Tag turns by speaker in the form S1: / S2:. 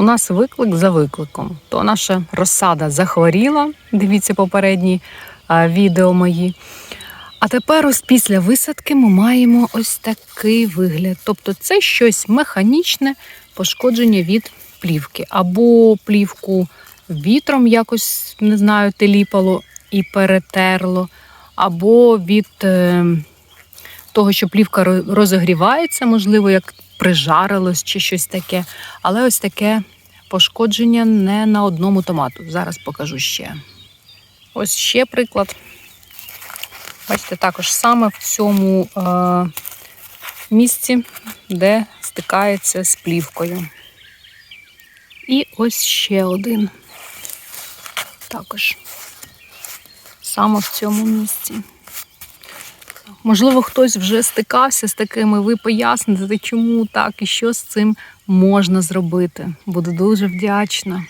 S1: У нас виклик за викликом. То наша розсада захворіла, дивіться попередні відео мої. А тепер ось після висадки ми маємо ось такий вигляд. Тобто це щось механічне пошкодження від плівки. Або плівку вітром якось, не знаю, теліпало і перетерло, або від е, того, що плівка ро- розогрівається, можливо, як прижарилось чи щось таке. Але ось таке пошкодження не на одному томату. Зараз покажу ще. Ось ще приклад. Бачите, також саме в цьому е, місці, де стикається з плівкою. І ось ще один. Також саме в цьому місці. Можливо, хтось вже стикався з такими, ви поясните, чому так і що з цим можна зробити. Буду дуже вдячна.